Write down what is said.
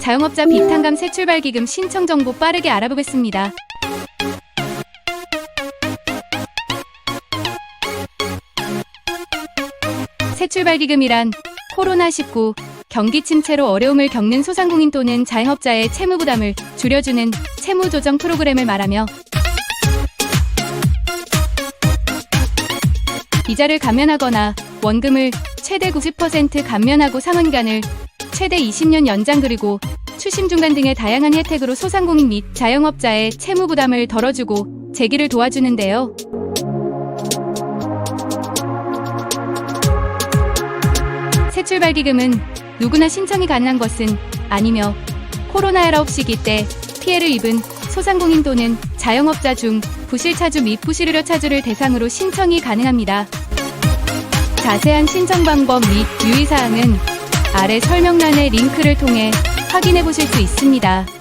자영업자 비탄감 새 출발 기금 신청 정보 빠르게 알아보겠습니다. 새 출발 기금이란 코로나19 경기 침체로 어려움을 겪는 소상공인 또는 자영업자의 채무 부담을 줄여주는 채무 조정 프로그램을 말하며 이자를 감면하거나 원금을 최대 90% 감면하고 상환기간을 최대 20년 연장 그리고 추심 중단 등의 다양한 혜택으로 소상공인 및 자영업자의 채무 부담을 덜어주고 재기를 도와주는데요. 새출발기금은 누구나 신청이 가능한 것은 아니며 코로나19 시기 때 피해를 입은 소상공인 또는 자영업자 중 부실차주 및 부실의료 차주를 대상으로 신청이 가능합니다. 자세한 신청 방법 및 유의사항은 아래 설명란의 링크를 통해 확인해 보실 수 있습니다.